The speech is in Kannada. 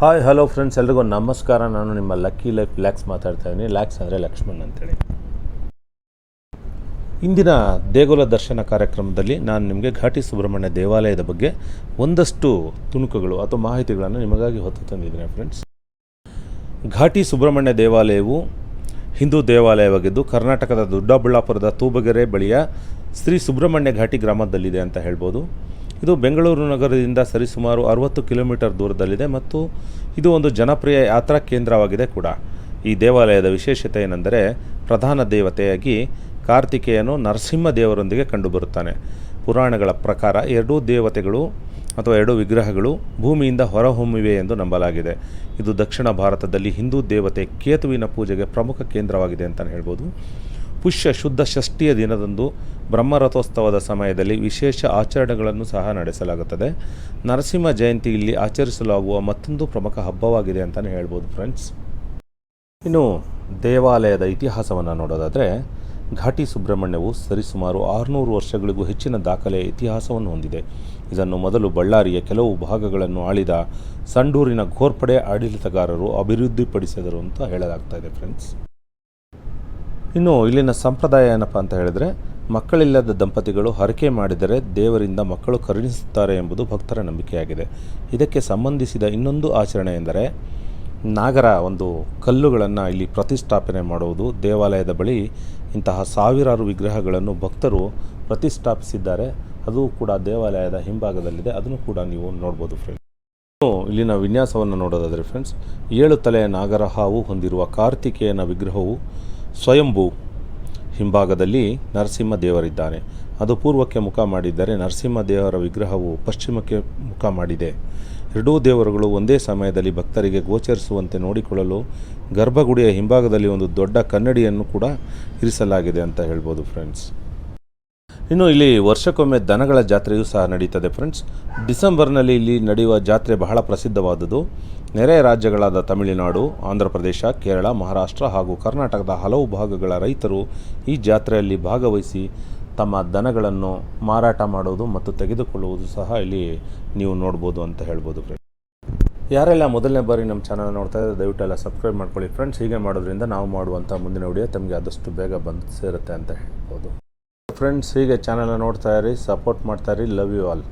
ಹಾಯ್ ಹಲೋ ಫ್ರೆಂಡ್ಸ್ ಎಲ್ರಿಗೂ ನಮಸ್ಕಾರ. ನಾನು ನಿಮ್ಮ ಲಕ್ಕಿ ಲೈಫ್ ಲ್ಯಾಕ್ಸ್ ಮಾತಾಡ್ತಾ ಇದ್ದೀನಿ. ಲ್ಯಾಕ್ಸ್ ಅಂದರೆ ಲಕ್ಷ್ಮಣ್ ಅಂತೇಳಿ. ಇಂದಿನ ದೇಗುಲ ದರ್ಶನ ಕಾರ್ಯಕ್ರಮದಲ್ಲಿ ನಾನು ನಿಮಗೆ ಘಾಟಿ ಸುಬ್ರಹ್ಮಣ್ಯ ದೇವಾಲಯದ ಬಗ್ಗೆ ಒಂದಷ್ಟು ತುಣುಕುಗಳು ಅಥವಾ ಮಾಹಿತಿಗಳನ್ನು ನಿಮಗಾಗಿ ಹೊತ್ತು ತಂದಿದ್ದೀನಿ ಫ್ರೆಂಡ್ಸ್ ಘಾಟಿ ಸುಬ್ರಹ್ಮಣ್ಯ ದೇವಾಲಯವು ಹಿಂದೂ ದೇವಾಲಯವಾಗಿದ್ದು, ಕರ್ನಾಟಕದ ದೊಡ್ಡಬಳ್ಳಾಪುರದ ತೂಬಗೆರೆ ಬಳಿಯ ಶ್ರೀ ಸುಬ್ರಹ್ಮಣ್ಯ ಘಾಟಿ ಗ್ರಾಮದಲ್ಲಿದೆ ಅಂತ ಹೇಳ್ಬೋದು. ಇದು ಬೆಂಗಳೂರು ನಗರದಿಂದ ಸರಿಸುಮಾರು ಅರುವತ್ತು ಕಿಲೋಮೀಟರ್ ದೂರದಲ್ಲಿದೆ ಮತ್ತು ಇದು ಒಂದು ಜನಪ್ರಿಯ ಯಾತ್ರಾ ಕೇಂದ್ರವಾಗಿದೆ ಕೂಡ. ಈ ದೇವಾಲಯದ ವಿಶೇಷತೆ ಏನೆಂದರೆ ಪ್ರಧಾನ ದೇವತೆಯಾಗಿ ಕಾರ್ತಿಕೇಯನು ನರಸಿಂಹ ದೇವರೊಂದಿಗೆ ಕಂಡುಬರುತ್ತಾನೆ. ಪುರಾಣಗಳ ಪ್ರಕಾರ ಎರಡೂ ದೇವತೆಗಳು ಅಥವಾ ಎರಡು ವಿಗ್ರಹಗಳು ಭೂಮಿಯಿಂದ ಹೊರಹೊಮ್ಮಿವೆ ಎಂದು ನಂಬಲಾಗಿದೆ. ಇದು ದಕ್ಷಿಣ ಭಾರತದಲ್ಲಿ ಹಿಂದೂ ದೇವತೆ ಕೇತುವಿನ ಪೂಜೆಗೆ ಪ್ರಮುಖ ಕೇಂದ್ರವಾಗಿದೆ ಅಂತಲೇ ಹೇಳ್ಬೋದು. ಪುಷ್ಯ ಶುದ್ಧ ಷಷ್ಠಿಯ ದಿನದಂದು ಬ್ರಹ್ಮರಥೋತ್ಸವದ ಸಮಯದಲ್ಲಿ ವಿಶೇಷ ಆಚರಣೆಗಳನ್ನು ಸಹ ನಡೆಸಲಾಗುತ್ತದೆ. ನರಸಿಂಹ ಜಯಂತಿ ಇಲ್ಲಿ ಆಚರಿಸಲಾಗುವ ಮತ್ತೊಂದು ಪ್ರಮುಖ ಹಬ್ಬವಾಗಿದೆ ಅಂತಲೇ ಹೇಳ್ಬೋದು ಫ್ರೆಂಡ್ಸ್. ಇನ್ನು ದೇವಾಲಯದ ಇತಿಹಾಸವನ್ನು ನೋಡೋದಾದರೆ ಘಾಟಿ ಸುಬ್ರಹ್ಮಣ್ಯವು ಸರಿಸುಮಾರು ಆರುನೂರು ವರ್ಷಗಳಿಗೂ ಹೆಚ್ಚಿನ ದಾಖಲೆಯ ಇತಿಹಾಸವನ್ನು ಹೊಂದಿದೆ. ಇದನ್ನು ಮೊದಲು ಬಳ್ಳಾರಿಯ ಕೆಲವು ಭಾಗಗಳನ್ನು ಆಳಿದ ಸಂಡೂರಿನ ಘೋರ್ಪಡೆ ಆಡಳಿತಗಾರರು ಅಭಿವೃದ್ಧಿಪಡಿಸಿದರು ಅಂತ ಹೇಳಲಾಗ್ತಾ ಇದೆ ಫ್ರೆಂಡ್ಸ್. ಇನ್ನು ಇಲ್ಲಿನ ಸಂಪ್ರದಾಯ ಏನಪ್ಪ ಅಂತ ಹೇಳಿದರೆ, ಮಕ್ಕಳಿಲ್ಲದ ದಂಪತಿಗಳು ಹರಕೆ ಮಾಡಿದರೆ ದೇವರಿಂದ ಮಕ್ಕಳು ಕರುಣಿಸುತ್ತಾರೆ ಎಂಬುದು ಭಕ್ತರ ನಂಬಿಕೆಯಾಗಿದೆ. ಇದಕ್ಕೆ ಸಂಬಂಧಿಸಿದ ಇನ್ನೊಂದು ಆಚರಣೆ ಎಂದರೆ, ನಾಗರ ಒಂದು ಕಲ್ಲುಗಳನ್ನು ಇಲ್ಲಿ ಪ್ರತಿಷ್ಠಾಪನೆ ಮಾಡುವುದು, ದೇವಾಲಯದ ಬಳಿ ಇಂತಹ ಸಾವಿರಾರು ವಿಗ್ರಹಗಳನ್ನು ಭಕ್ತರು ಪ್ರತಿಷ್ಠಾಪಿಸಿದ್ದಾರೆ. ಅದು ಕೂಡ ದೇವಾಲಯದ ಹಿಂಭಾಗದಲ್ಲಿದೆ. ಅದನ್ನು ಕೂಡ ನೀವು ನೋಡ್ಬೋದು ಫ್ರೆಂಡ್ಸ್ ಇಲ್ಲಿನ ವಿನ್ಯಾಸವನ್ನು ನೋಡೋದಾದರೆ ಫ್ರೆಂಡ್ಸ್ ಏಳು ತಲೆಯ ನಾಗರ ಹಾವು ಹೊಂದಿರುವ ಕಾರ್ತಿಕೇಯನ ವಿಗ್ರಹವು ಸ್ವಯಂಭೂ ಹಿಂಭಾಗದಲ್ಲಿ ನರಸಿಂಹ ದೇವರಿದ್ದಾರೆ ಅದು ಪೂರ್ವಕ್ಕೆ ಮುಖ ಮಾಡಿದ್ದರೆ ನರಸಿಂಹ ದೇವರ ವಿಗ್ರಹವು ಪಶ್ಚಿಮಕ್ಕೆ ಮುಖ ಮಾಡಿದೆ. ಎರಡೂ ದೇವರುಗಳು ಒಂದೇ ಸಮಯದಲ್ಲಿ ಭಕ್ತರಿಗೆ ಗೋಚರಿಸುವಂತೆ ನೋಡಿಕೊಳ್ಳಲು ಗರ್ಭಗುಡಿಯ ಹಿಂಭಾಗದಲ್ಲಿ ಒಂದು ದೊಡ್ಡ ಕನ್ನಡಿಯನ್ನು ಕೂಡ ಇರಿಸಲಾಗಿದೆ ಅಂತ ಹೇಳ್ಬೋದು ಫ್ರೆಂಡ್ಸ್ ಇನ್ನು ಇಲ್ಲಿ ವರ್ಷಕ್ಕೊಮ್ಮೆ ದನಗಳ ಜಾತ್ರೆಯೂ ಸಹ ನಡೀತದೆ ಫ್ರೆಂಡ್ಸ್ ಡಿಸೆಂಬರ್ನಲ್ಲಿ ಇಲ್ಲಿ ನಡೆಯುವ ಜಾತ್ರೆ ಬಹಳ ಪ್ರಸಿದ್ಧವಾದುದು ನೆರೆಯ ರಾಜ್ಯಗಳಾದ ತಮಿಳುನಾಡು ಆಂಧ್ರ ಪ್ರದೇಶ ಕೇರಳ, ಮಹಾರಾಷ್ಟ್ರ ಹಾಗೂ ಕರ್ನಾಟಕದ ಹಲವು ಭಾಗಗಳ ರೈತರು ಈ ಜಾತ್ರೆಯಲ್ಲಿ ಭಾಗವಹಿಸಿ ತಮ್ಮ ದನಗಳನ್ನು ಮಾರಾಟ ಮಾಡುವುದು ಮತ್ತು ತೆಗೆದುಕೊಳ್ಳುವುದು ಸಹ ಇಲ್ಲಿ ನೀವು ನೋಡ್ಬೋದು ಅಂತ ಹೇಳ್ಬೋದು ಫ್ರೆಂಡ್ಸ್ ಯಾರೆಲ್ಲ ಮೊದಲನೇ ಬಾರಿ ನಮ್ಮ ಚಾನಲ್ ನೋಡ್ತಾ ಇದ್ದಾರೆ, ದಯವಿಟ್ಟು ಎಲ್ಲ ಸಬ್ಸ್ಕ್ರೈಬ್ ಮಾಡ್ಕೊಳ್ಳಿ ಫ್ರೆಂಡ್ಸ್ ಹೀಗೆ ಮಾಡೋದ್ರಿಂದ ನಾವು ಮಾಡುವಂಥ ಮುಂದಿನ ವಿಡಿಯೋ ತಮಗೆ ಆದಷ್ಟು ಬೇಗ ಬಂದು ಸೇರುತ್ತೆ ಅಂತ ಹೇಳ್ಬೋದು. ಫ್ರೆಂಡ್ಸ್ ಹೀಗೆ ಚಾನಲ್ನ ನೋಡ್ತಾ ಇರಿ ಸಪೋರ್ಟ್ ಮಾಡ್ತಾ ಇರಿ ಲವ್ ಯು ಆಲ್